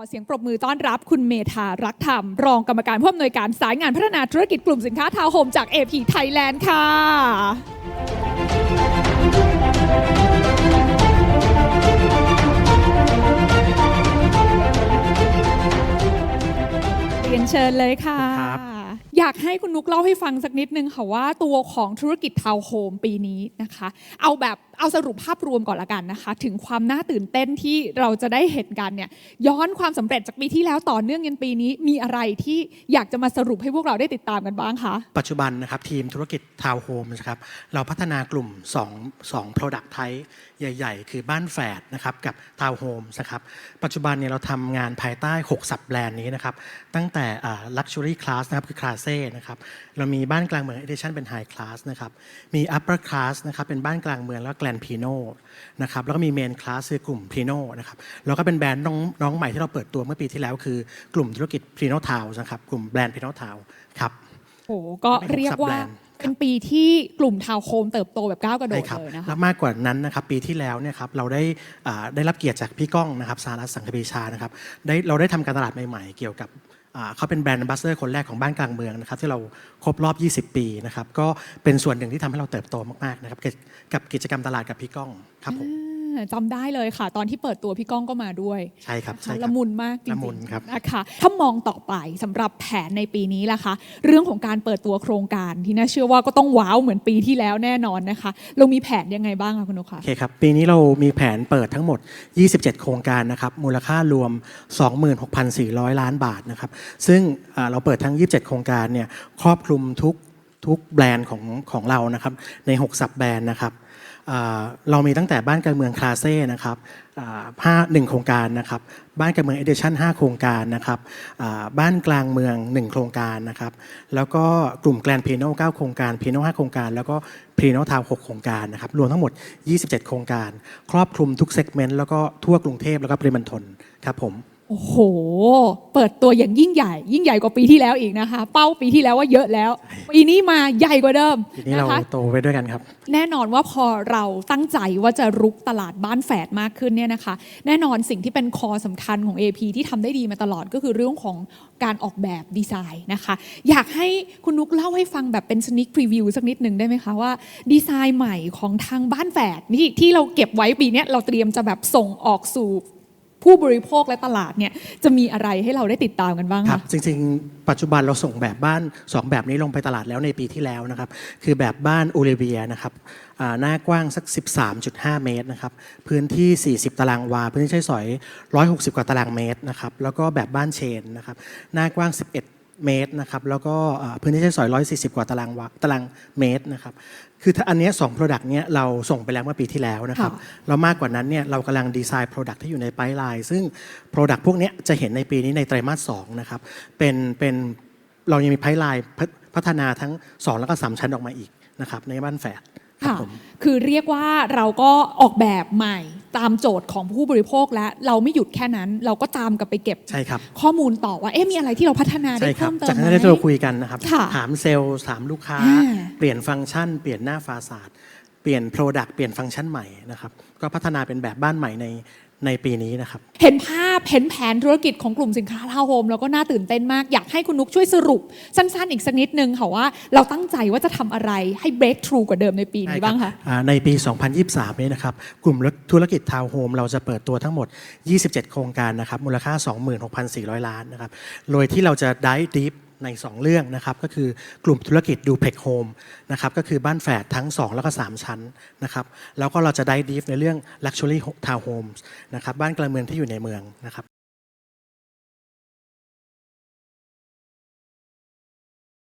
อเสียงปรบมือต้อนรับคุณเมธารักธรรม รองกรรมการผู้อำนวยการสายงานพัฒนาธุรกิจกลุ่มสินค้าทาวน์โฮมจาก AP Thailand ค่ะ เรียนเชิญเลยค่ะ ครับ อยากให้คุณนุกเล่าให้ฟังสักนิดนึงค่ะว่าตัวของธุรกิจทาวน์โฮมปีนี้นะคะ เอาแบบ เอาสรุปภาพรวมก่อนละกันนะคะ ถึงความน่าตื่นเต้นที่เราจะได้เห็นกันเนี่ยย้อนความสำเร็จจากปีที่แล้วต่อเนื่องยันปีนี้มีอะไรที่อยากจะมาสรุปให้พวกเราได้ติดตามกันบ้างคะ ปัจจุบันนะครับทีมธุรกิจทาวน์โฮมนะครับเราพัฒนากลุ่ม2 2 Product Type ใหญ่ ๆ คือบ้านแฝดนะครับกับทาวน์โฮมนะครับปัจจุบันเนี่ยเราทำงานภายใต้ 6 สับแบรนด์นี้นะครับตั้งแต่อ่า Luxury Class นะครับคือคลาเซ่นะครับเรามีบ้านกลางเมือง Edition เป็น High Class นะครับมี Upper Class นะครับเป็นบ้านกลางเมืองแล้วแกลนพีโนนะครับแล้วก็มี Main Class คือกลุ่มพีโนนะครับแล้วก็เป็นแบรนด์น้องน้องใหม่ที่เราเปิดตัวเมื่อปีที่แล้วคือกลุ่มธุรกิจพีโนทาวนะครับกลุ่มแบรนด์พีโนทาวครับโอ้โหก็เรียกว่าเป็นหก sub-brand เป็นปีที่กลุ่มทาวน์โฮมเติบโตแบบก้าวกระโดใช่ดครับเลยนะคะแล้วมากกว่านั้นนะครับปีที่แล้วเนี่ยครับเราได้อ่าได้รับเกียรติจากพี่ก้องนะครับสารัตน์สังคปีชานะครับได้เราได้ทำการตลาดใหม่ ๆ เกี่ยวกับอ่า เขาเป็นแบรนด์บัสเตอร์คนแรกของบ้านกลางเมืองนะครับที่เราครบรอบ 20 ปีนะครับก็เป็นส่วนหนึ่งที่ทำให้เราเติบโตมากๆนะครับกับกิจกรรมตลาดกับพี่ก้องครับผม จำได้เลยค่ะ ตอนที่เปิดตัวพี่ก้องก็มาด้วยใช่ครับใช่ครัละบ มุนมากจริละงมุนครับๆนะคะถ้ามองต่อไปสำหรับแผนในปีนี้ล่ะคะเรื่องของการเปิดตัวโครงการที่น่าเชื่อว่าก็ต้องว้าวเหมือนปีที่แล้วแน่นอนนะคะ เรามีแผนยังไงบ้างคะคุณนุกคะ โอเคครับปีนี้เรามีแผนเปิดทั้งหมด 27 โครงการนะครับมูลค่ารวม 26,400 ล้านบาทนะครับซึ่งอ่าเราเปิดทั้ง 27 โครงการเนี่ยครอบคลุมทุกทุกแบรนด์ของของเรานะครับใน 6 สับแบรนด์นะครับอ่า เรามีตั้งแต่บ้านการเมืองคลาเซ่นะครับห้าหนึ่งโครงการนะครับบ้านการเมืองเอเดชั่น5โครงการนะครับบ้านกลางเมือง 1 โครงการนะครับแล้วก็กลุ่มแกลนเพโน่9โครงการเพโน่5โครงการ แล้วก็เพโน่ทาว6โครงการนะครับรวมทั้งหมด 27 โครงการ ครอบคลุมทุกเซกเมนต์แล้วก็ทั่วกรุงเทพแล้วก็ปริมณฑลครับผม โอ้โห เปิดตัวอย่างยิ่งใหญ่ ยิ่งใหญ่กว่าปีที่แล้วอีกนะคะ เป้าปีที่แล้วว่าเยอะแล้ว ปีนี้มาใหญ่กว่าเดิมทีนี้เรานะคะ โตไปด้วยกันครับ แน่นอนว่าพอเราตั้งใจว่าจะรุกตลาดบ้านแฝดมากขึ้นเนี่ยนะคะ แน่นอนสิ่งที่เป็นคอสำคัญของ AP ที่ทำได้ดีมาตลอดก็คือเรื่องของการออกแบบดีไซน์นะคะ อยากให้คุณนุกเล่าให้ฟังแบบเป็นสนิ k พรีวิวสักนิดหนึ่งได้ไหมคะว่าดีไซน์ใหม่ของทางบ้านแฝดนี่ที่เราเก็บไว้ปีเนี้ยเราเตรียมจะแบบส่งออกสู่ ผู้บริโภคและตลาดเนี่ยจะมีอะไรให้เราได้ติดตามกันบ้างครัคะ บจริงๆ ปัจจุบันเราส่งแบบบ้าน 2 แบบนี้ลงไปตลาดแล้วในปีที่แล้วนะครับ คือแบบบ้านอูเลเวียนะครับอ่าหน้ากว้างสัก 13.5 เมตรนะครับ พื้นที่ 40 ตารางวา พื้นที่ใช้สอย 160 กว่าตารางเมตรนะครับ แล้วก็แบบบ้านเชนนะครับ หน้ากว้าง 11 เมตรนะครับแล้วก็อ่าพื้นที่ใช้สอย 140 กว่าตารางวาตารางเมตรนะครับคือถ้าอันเนี้ยสอง Product เนี้ยเราส่งไปแล้วเมื่อปีที่แล้วนะครับค่ะแล้วมากกว่านั้นเนี่ยเรากำลังดีไซน์ Product ที่อยู่ในไพ p ไลน์ซึ่ง Product พวกเนี้ยจะเห็นในปีนี้ในไตรมาส2นะครับเป็นเป็นเรายังมีไพ p ไลน์พัฒนาทั้ง 2 แล้วก็ 3 ชั้นออกมาอีกนะครับในบ้านแฝด ครับค่ะผมคือเรียกว่าเราก็ออกแบบใหม่ตามโจทย์ของผู้บริโภคและเราไม่หยุดแค่นั้น เราก็ตามกลับไปเก็บใช่ครับข้อมูลต่อว่าเอ๊ะมีอะไรที่เราพัฒนาได้ใช่ครัเพิ่มเติมจากไหมนั้นที่เราคุยกันนะครับค่ะถามเซลล์ถามลูกค้าอ่าเปลี่ยนฟังก์ชัน เปลี่ยนหน้าฟาสาดเปลี่ยน Product เปลี่ยนฟังก์ชันใหม่นะครับก็พัฒนาเป็นแบบบ้านใหม่ใน ในปีนี้นะครับ เห็นภาพเห็นแผนธุรกิจของกลุ่มสินค้าทาวน์โฮมแล้วก็น่าตื่นเต้นมาก อยากให้คุณนุกช่วยสรุป สั้นๆ อีกสักนิดนึงค่ะว่าเราตั้งใจว่าจะทำอะไรให้ break through กว่าเดิมในปีนี้บ้างคะอ่าในปี 2023 นี้นะครับ กลุ่มธุรกิจทาวน์โฮมเราจะเปิดตัวทั้งหมด 27 โครงการนะครับ มูลค่า 26,400 ล้านนะครับ โดยที่เราจะได้ดีฟ ใน 2 เรื่องนะครับก็คือกลุ่มธุรกิจดูเพกโฮมนะครับก็คือบ้านแฝดทั้ง 2 แล้วก็ 3 ชั้นนะครับแล้วก็เราจะได้ดีฟในเรื่อง Luxury Town Homes นะครับบ้านกลางเมืองที่อยู่ในเมืองนะครับ